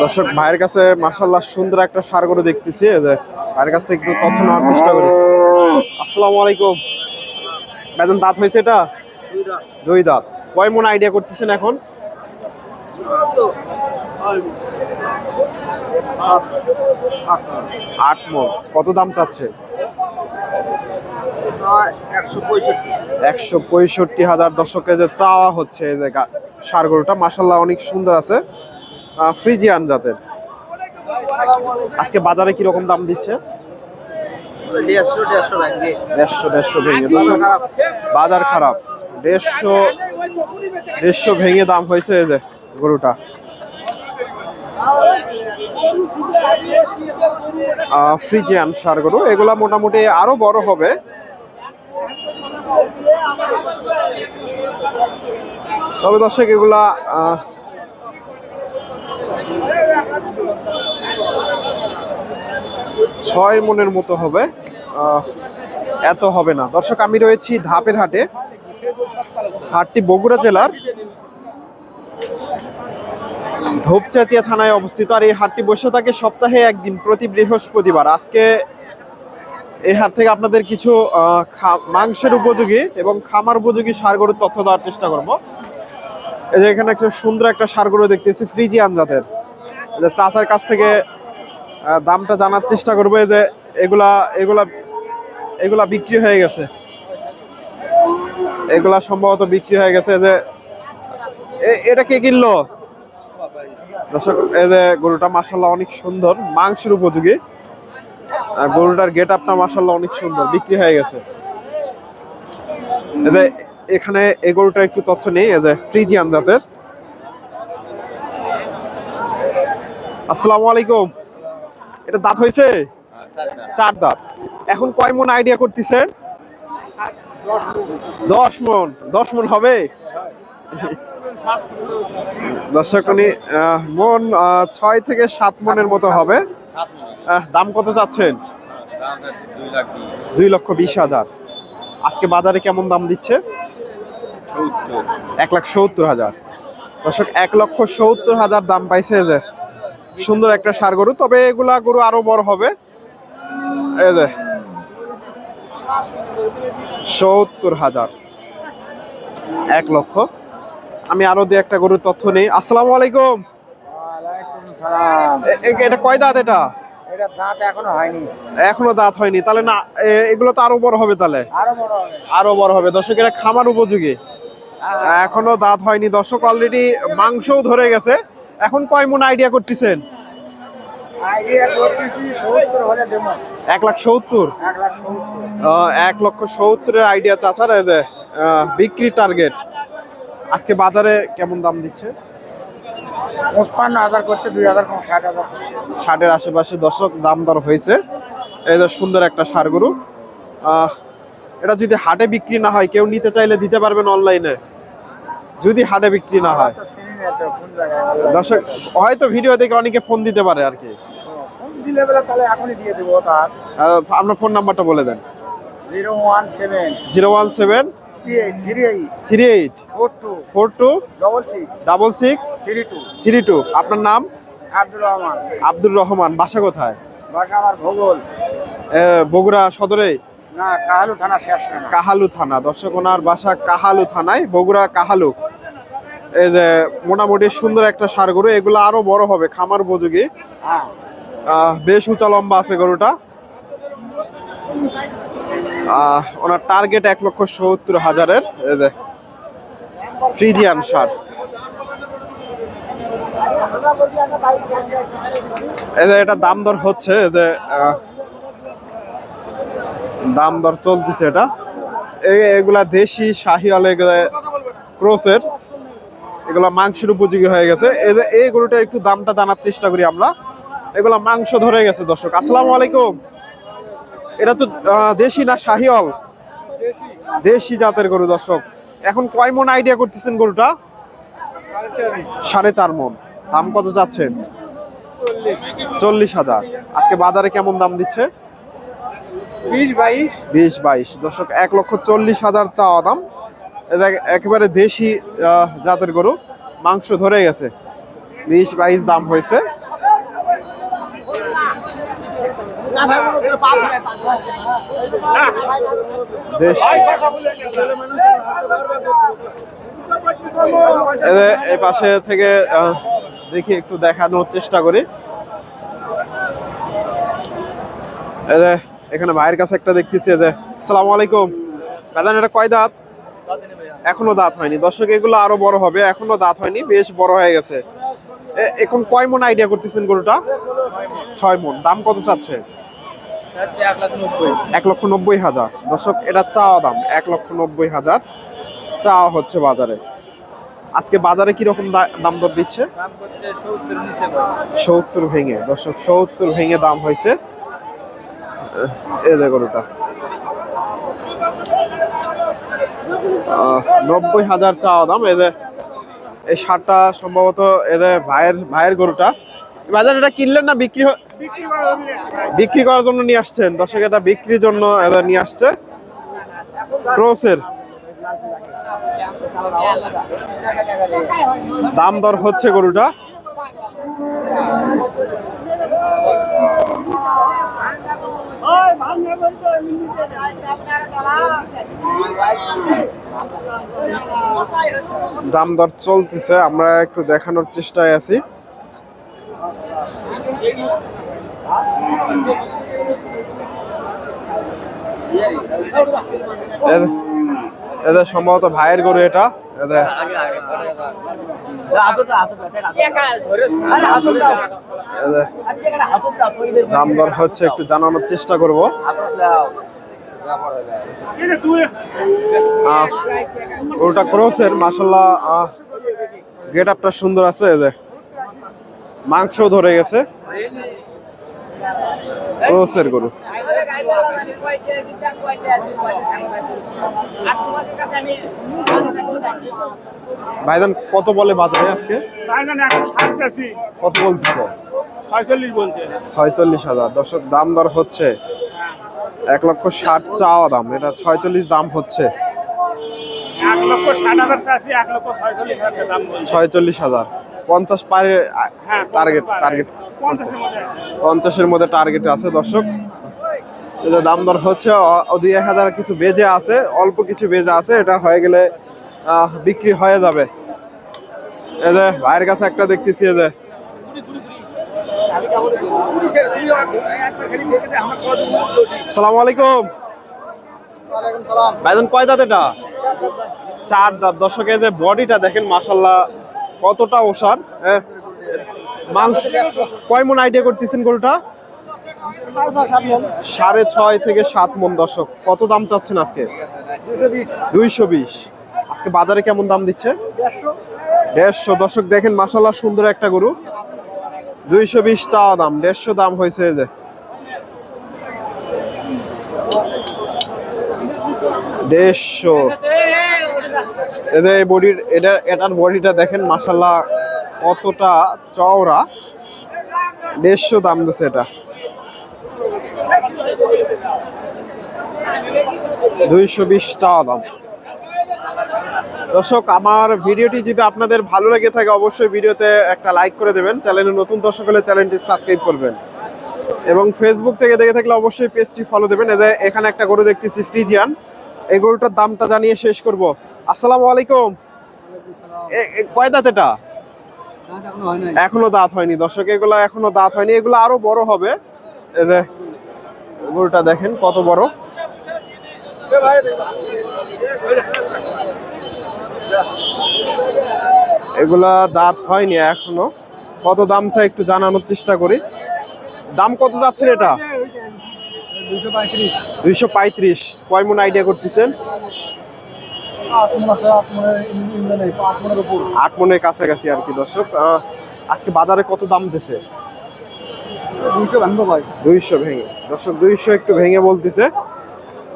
দর্শক, ভাইয়ের কাছে মাসাল্লাহ সুন্দর একটা সার গরু দেখতেছি। ভাইয়ের কাছ থেকে একটু তথ্য নেওয়ার চেষ্টা করি। আসসালামু আলাইকুম। বেতন দাঁত হয়েছে এটা? দুই দাঁত। কয় মন আইডিয়া করতেছেন এখন? আট মন। কত দাম চাচ্ছে? একশো পঁয়ষট্টি হাজার দর্শকের যে চাওয়া হচ্ছে এই যে ষাঁড় গরুটা মাসাল্লাহ অনেক সুন্দর আছে। ফ্রিজিয়ান জাতের। আজকে বাজারে কি রকম দাম দিচ্ছে? দেড়শো দেড়শো ভেঙে বাজার খারাপ। দেড়শো দেড়শো ভেঙে দাম হয়েছে এই যে গরুটা। ফ্রিজিয়ান সার গরু এগুলা মোটামুটি আরও বড় হবে। তবে দর্শক, এগুলা ছয় মনের মতো হবে। এত হবে না। দর্শক, আমি রয়েছি ধাপের হাটে। হাটটি বগুড়া জেলার। ধূপচাচিয়া থানায় অবস্থিত আর এই হাটটি বসে থাকে সপ্তাহে একদিন প্রতি বৃহস্পতিবার। আজকে এই হাট থেকে আপনাদের কিছু মাংসের উপযোগী এবং খামার উপযোগী সার গরুর তথ্য দেওয়ার চেষ্টা করব। এই যে এখানে একটা সুন্দর একটা সার গরু দেখতেছি, ফ্রিজিয়ান জাতের। চাচার কাছ থেকে দামটা জানার চেষ্টা করব। যে এগুলা এগুলা এগুলা বিক্রি হয়ে গেছে। এগুলা সম্ভবত বিক্রি হয়ে গেছে। যে এটা কে কিনলো? দর্শক, এই যে গরুটা মাসাল্লাহ অনেক সুন্দর, মাংসের উপযোগী। গরুটার গেট আপটা মাসাল্লাহ অনেক সুন্দর, বিক্রি হয়ে গেছে। এখানে এই গরুটার একটু তথ্য নেই, এই যে ফ্রিজিয়ান জাতের। আসসালামু আলাইকুম। এটা দাঁত হয়েছে? চার দাঁত। এখন কয় মন আইডিয়া করতেছেন দশ মন। দশ মন হবে? দর্শক মন ছয় থেকে সাত মনের মতো হবে। দাম কত চাচ্ছেন? দুই লক্ষ বিশ হাজার। আজকে বাজারে কেমন দাম দিচ্ছে? এক লাখ সত্তর হাজার। দর্শক, এক লক্ষ সত্তর হাজার দাম পাইছে যে। সুন্দর একটা সার গরু, তবে এগুলা গরু আরও বড় হবে। সত্তর হাজার। এক লক্ষ আমি আরও দিয়ে একটা গরুর তথ্য নেই। আসসালামু আলাইকুম। এটা কয় দাঁত এটা? এখনও হয়নি। এখনও দাঁত হয়নি। তাহলে না এগুলো তো আরও বড় হবে তাহলে? আরও বড় হবে। দর্শক এটা খামার উপযোগী। এখনও দাঁত হয়নি। দর্শক অলরেডি মাংসও ধরে গেছে। এখন কয় মন আইডিয়া করতেছেন? এক লাখ সত্তর? এক লক্ষ সত্তরের আইডিয়া চাচার এই আহ, বিক্রি টার্গেট আজকে বাজারে কেমন দাম দিচ্ছে? পঁচপান্ন হাজার করছে দুই হাজার কম ষাট হাজার করছে। ষাটের আশেপাশে দর্শক দাম দর হয়েছে। এই যে সুন্দর একটা সার গরু। এটা যদি হাটে বিক্রি না হয় কেউ নিতে চাইলে দিতে পারবেন অনলাইনে। যদি হাটে বিক্রি না হয়। দর্শক হয়তো ভিডিও দেখে অনেকে ফোন দিতে পারে আর কি। কোন দিলে বেলা তাহলে এখনই দিয়ে দেবো তার। আপনার ফোন নাম্বারটা বলে দেন। Zero one seven. Zero one seven three eight four two double six three two আপনার নাম? আব্দুর রহমান। আব্দুর রহমান। বাসা কোথায়? বাসা আমার ভূগোল। বগুড়া সদরে? না কাহালু থানা শেষ কাহালু থানা। দর্শক ওনার বাসা কাহালু থানায় বগুড়া কাহালু। এই যে মোটামুটি সুন্দর একটা সার গরু। এগুলো আরও বড় হবে খামার উপযোগী। হ্যাঁ। বেশ উঁচা লম্বা আছে গরুটা। ওনার টার্গেট এক লক্ষ সত্তর হাজারের ফ্রিজিয়ান সার। এটা দাম দর হচ্ছে দাম দর চলতেছে এটা। এগুলা দেশি শাহিওয়াল ক্রোসের, এগুলা মাংসের উপযোগী হয়ে গেছে। এই গরুটা একটু দামটা জানার চেষ্টা করি আমরা। এগুলা মাংস ধরে গেছে, দর্শক। আসসালামু আলাইকুম। এটা তো দেশি না শাহিওয়াল? দেশি। জাতের গরু দর্শক। এখন কয় মন আইডিয়া করতেছেন গরুটা? সাড়ে চার মন। দাম কত চাচ্ছেন চল্লিশ হাজার। আজকে বাজারে কেমন দাম দিচ্ছে? বিশ বাইশ। দর্শক এক লক্ষ চল্লিশ হাজার চাওয়া দাম। একেবারে দেশি জাতের গরু। মাংস ধরে গেছে। বিশ বাইশ দাম হয়েছে দেশি এদের এই পাশে থেকে দেখি একটু দেখানোর চেষ্টা করি। এখানে ভাইয়ের কাছে একটা দেখতেছি এই যে আসসালামু আলাইকুম। এটা কয় দাঁত? এখনও দাঁত হয়নি। দর্শক এগুলো আরও বড় হবে। এখনও দাঁত হয়নি বেশ বড় হয়ে গেছে। এ- এখন কয় মন আইডিয়া করতেছেন গরুটা? ছয় মন। দাম কত চাচ্ছে? এক লক্ষ নব্বই হাজার। দর্শক এটা চাওয়া দাম এক লক্ষ নব্বই হাজার। চাওয়া হচ্ছে বাজারে। আজকে বাজারে কীরকম দাম দর দিচ্ছে? সত্তর ভেঙে। দর্শক সত্তর ভেঙে দাম হয়েছে। এই যে গরুটা। নব্বই হাজার চাওয়া দাম। এদের এই সারটা সম্ভবত এদের ভাইয়ের ভাইয়ের গরুটা। বাজার এটা কিনলেন না বিক্রি বিক্রি করার জন্য নিয়ে আসছেন। দর্শক এটা বিক্রির জন্য এদের নিয়ে আসছে। ক্রোসের দাম দর হচ্ছে গরুটা। দাম দর চলতেছে আমরা একটু দেখানোর চেষ্টায় আছি। এদের সম্ভবত ভাইয়ের গরু এটা। দাম দর হচ্ছে একটু জানানোর চেষ্টা করব। গরুটা ক্রসের মাসাল্লাহ গেট আপটা সুন্দর আছে মাংস ধরে গেছে। ক্রসের গরু ভাইজান কত বলে বাজারে আজকে? কত বলতেছে ছয়চল্লিশ হাজার। দর্শক দাম দর হচ্ছে এক লক্ষ ষাট চাওয়া দাম। এটা ছয়চল্লিশ দাম হচ্ছে। ছয়চল্লিশ হাজার। পঞ্চাশ পারে হ্যাঁ টার্গেট টার্গেট পঞ্চাশের মধ্যে। টার্গেট আছে দর্শক। এটা দাম দর হচ্ছে দুই এক হাজার কিছু বেজে আছে অল্প কিছু বেজে আছে এটা হয়ে গেলে আহ, বিক্রি হয়ে যাবে। এই যে ভাইয়ের কাছে একটা দেখতেছি এই যে। সালাম আলাইকুম। ভাইজান কয় দাঁত এটা? চার দাঁত। দর্শকের যে বডিটা দেখেন মাসাল্লাহ কতটা ওষার? মাংস কয় মন আইডিয়া করতেছেন গরুটা? সাড়ে ছয় থেকে সাত মন দর্শক। কত দাম চাচ্ছেন আজকে? দুইশো বিশ। আজকে বাজারে কেমন দাম দিচ্ছে? দেড়শো। দর্শক দেখেন মাসাল্লাহ সুন্দর একটা গরু। দুইশো বিশ চাওয়া দাম। দেড়শো দাম হয়েছে যে। দেড়শো। এদের এই বডির, এটা, এটার বডিটা দেখেন মাসাল্লাহ কতটা চওড়া। দেড়শো দাম দিচ্ছে এটা। দুইশো বিশ দাম। দর্শক, আমার ভিডিওটি যদি আপনাদের ভালো লেগে থাকে, অবশ্যই ভিডিওতে একটা লাইক করে দেবেন। চ্যানেলে নতুন দর্শক হলে চ্যানেলটি সাবস্ক্রাইব করবেন। এবং ফেসবুক থেকে দেখে থাকলে অবশ্যই পেজটি ফলো দেবেন। এখানে একটা গরু দেখতেছি ফ্রিজিয়ান এই গরুটার দামটা জানিয়ে শেষ করব। আসসালামু আলাইকুম। কয় দাঁত এটা? এখনও দাঁত হয়নি। দর্শক এগুলো এখনও দাঁত হয়নি। এগুলো আরও বড় হবে। গরুটা দেখেন কত বড়। এগুলা দাঁত হয়নি এখনও। কত দাম চাই একটু জানানোর চেষ্টা করি। দাম কত যাচ্ছে এটা? দুইশো পঁয়ত্রিশ। কয় মন আইডিয়া করতেছেন? আট মন মনের কাছাকাছি আর কি দর্শক। আজকে বাজারে কত দাম দিছে? দুশো ভাঙবো ভাই। দুইশো ভেঙে দর্শক দুইশো একটু ভেঙে বলতেছে।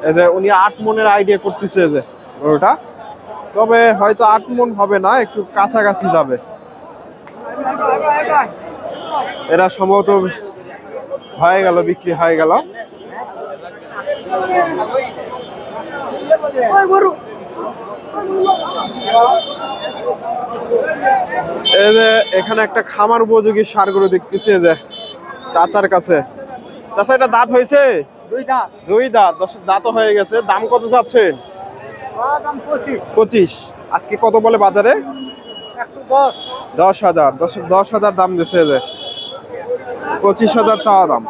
এই যে উনি আট মনের আইডিয়া করতেছে যে গরুটা। তবে হয়তো আট মন হবে না একটু কাছাকাছি যাবে। এরা সম্ভবত হয়ে গেল বিক্রি হয়ে গেল। এই যে এখানে একটা খামার উপযোগী সার গরু দেখতেছি যে চাচার কাছে। চাচা এটা দাঁত হয়েছে? দুই দাঁত। দশ দাঁতও হয়ে গেছে। দাম কত যাচ্ছেন পঁচিশ। আজকে কত বলে বাজারে? দশ। দশ হাজার। দশ দশ হাজার দাম দিছে যে। পঁচিশ হাজার চাওয়া দাম।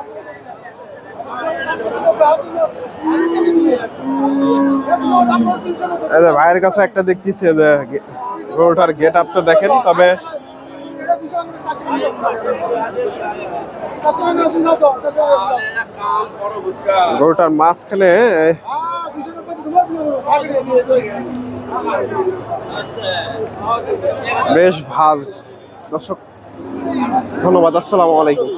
ভাইয়ের কাছে একটা দেখতেছি যে গে- গরুটার গেট আপটা দেখেন, তবে গরুটার মাঝখানে বেশ ভাজ দর্শক, ধন্যবাদ, আসসালামু আলাইকুম।